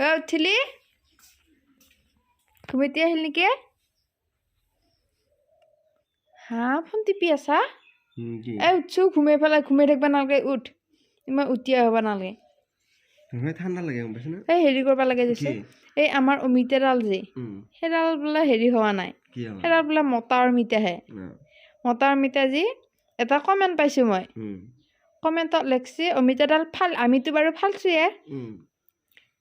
অ উঠিলি ঘুমিতি আহিল নেকি হা ফোন টিপি আছা উম, কি? এ উঠছো ঘুমাই পেলাই ঘুমাই থাকিব নালাগে উঠ। ইমান উঠিয়া হ'ব নালাগে। ঠাণ্ডা লাগে গম পাইছেনে? এই হেৰি কৰিব লাগে যে এই আমাৰ অমিতাডাল যে সেইডাল বোলে হেৰি হোৱা নাই? সেইডাল বোলে মতা অমিতাহে মতা অমিতা যি এটা কমেণ্ট পাইছোঁ মই। কমেণ্টত লেখছি অমিতাডাল ফাল আমিতো বাৰু ফালছোৱে উম,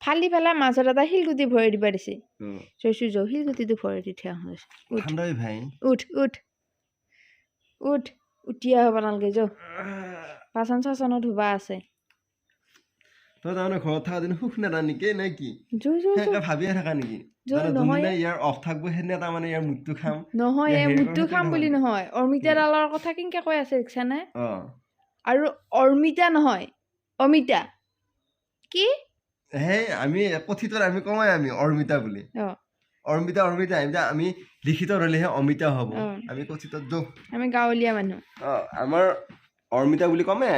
ফালি পেলাই মাজত এটা শিলগুটি ভৰাই দিবা দিছে। চৈছো যৌ শিলগুটিটো ভৰাই দি থোৱা হৈছে উঠ। উঠ উঠ। উঠ। উঠিয়া হ'ব নালাগে যৌ। বাচন চাচনো ধুবা আছে। তই তাৰমানে ঘৰত থকা দিন সুখ নেদা নেকি নে কি? যৌ যৌ যৌ। সেনেকে ভাবিয়ে থাকা নেকি? যৌ তাৰমানে নহয়। যোনদিনা ইয়াৰ অফ থাকিব সেইদিনা তাৰমানে ইয়াৰ মুডটো খাম। নহয় এ এই হেৰি মুঠটো কৰা খাম সেইটো বুলি নহয়। অমিতাডালৰ কথা কেনেকে কৈ আছে দেখিছানে অ। আৰু অৰ্মিতা নহয় অমিতা। কি? সেই আমি কথিতত আমি কওঁৱে আমি অৰ্মিতা বুলি। অ। অৰ্মিতা অৰ্মিতা এতিয়া আমি লিখিত হ'লেহে অমিতা হ'ব। আমি কথিতত যো। আমি গাঁৱলীয়া মানুহ। অ আমাৰ অৰ্মিতা বুলি কমে।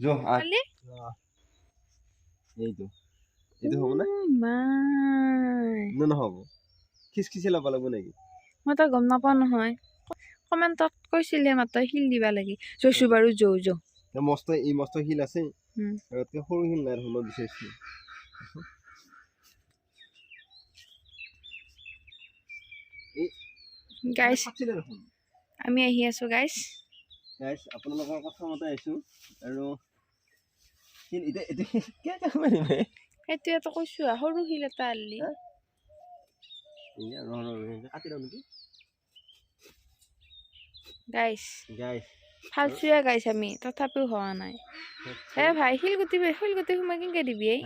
যো এইটো এইটো হ'ব নে? নে নহ'ব। খিচখিচি ল'ব লাগিব নেকি? মই তই গম নাপাওঁ নহয়। কমেণ্টত কৈছিলে মাত্ৰ শিল দিবা লাগি। জৈছো বাৰু যৌ। এ মস্ত এই মস্ত শিল আছে। আগতকে সৰু শিল নাই বিচাৰিছোঁ গাইছ আমি আহি আছো গাইছ গাইছ আপোনালোকৰ কথা মতে আহিছোঁ আৰু সেইটোৱেতো কৈছো সৰু শিল এটা নেকি? গাইছ গাইছ ফালচুৱে গাইছ আমি তথাপিও হোৱা নাই। এ ভাই শিলগুটি শিলগুটি সোমাই কেনেকে দিবি এই?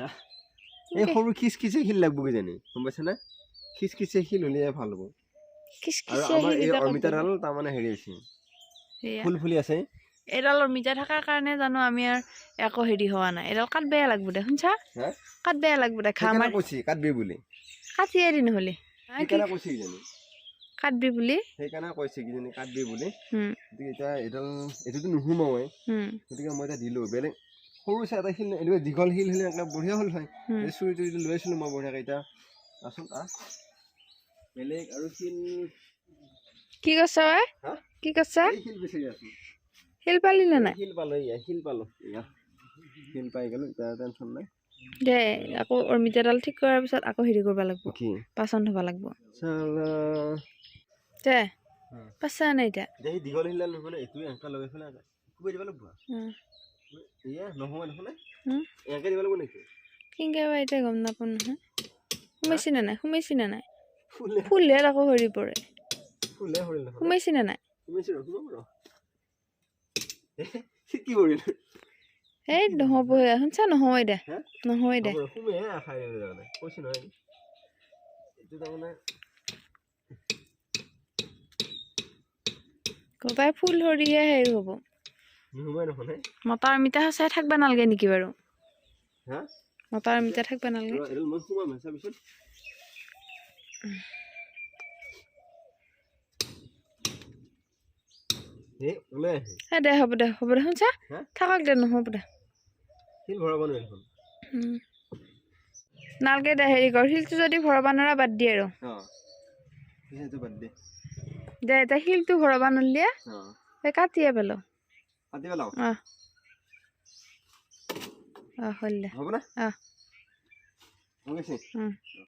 এই সৰু খিচখিচে শিল লাগব কিজানি গম পাইছেনে খিচখিচে শিল হ'লেহে ভালো হ'ব। খিচখিচিয়া অমিতাডাল তাৰমানে হেৰি আছে। ফুল ফুলি আছে। এডাল অমিতা থকাৰ কাৰণে জানো আমি আৰু একো হেৰি হোৱা নাই। এডাল কাট বেয়া লাগব দে শুনছা? কাট বেয়া লাগব দে মাৰি কৈছি কাটবি বুলি? কাটি এৰি নহ'লে। কাটবি বুলি? সেইকাৰণে কৈছে কিজানি কাটবি বুলি। গতিকে এতিয়া এইডাল এইটোতো নোসোমাওৱে গতিকে মই এতিয়া দিলোঁ। বেলেগ সৰু চাই এটা শিল এনেকুৱা দীঘল শিল হ'লে একদম বঢ়িয়া হ'ল হয়। চুৰি তুৰি লৈ আছিলোঁ মই বঢ়িয়াকৈ এতিয়া। আহ বেলেগ আৰু শিল। কি কৈছা কি কৈছা? শিল বিচাৰি আছোঁ। শিল পালি নে নাই? শিল পালোঁ শিল পালোঁ। শিল পাই গ'লোঁ এতিয়া টেনশ্যন নাই। দে আকৌ অমিতাডাল ঠিক কৰাৰ পিছত আকৌ হেৰি কৰিব লাগিব। পাচন ধুব লাগিব। দে। পাছা নাই এতিয়া? এতিয়া সেই দীঘল শিলডাল নহ'লে এইটোৱে এনেকৈ লগাই পেলাই কোবাই দিব লাগিব। উম। এয়া নহয়। নহ'লে হুম? এনেকৈ দিব লাগিব নেকি? কেনেকে বা এতিয়া গম নাপাওঁ নহয়। সোমাইছি নে নাই? সোমাইছি নে নাই? ফুলে। ফুলহে আকৌ সৰি পৰে। ফুলে সৰিল নহয়। সোমাইছি নে নাই শুনিছোঁ ৰ শুনাম ৰ কি কৰিলোঁ? এই নহ'ব শুনছা নহয় দে নহয়। দে কবাই ফুল সৰিহে হেৰি হ'ব। মতা অমিতা মিতা চাই থাকিব নালাগে নেকি বাৰু? মতা আৰু থাকিব নালাগে? দে হ'ব দে হ'ব দে শুনছা? থাকক দে নহ'ব দে। শিল ভৰাব দেখোন। দে হেৰি কৰ শিলটো যদি ভৰাব নোৱাৰা বাদ দিয়ে আৰু। দে। এতিয়া শিলটো ভৰাব নোৱাৰিলে এই কাটিয়ে পেল। কাটি পেলাওঁ? অঁ। অঁ হ'ল দে। হ'ব না? অঁ।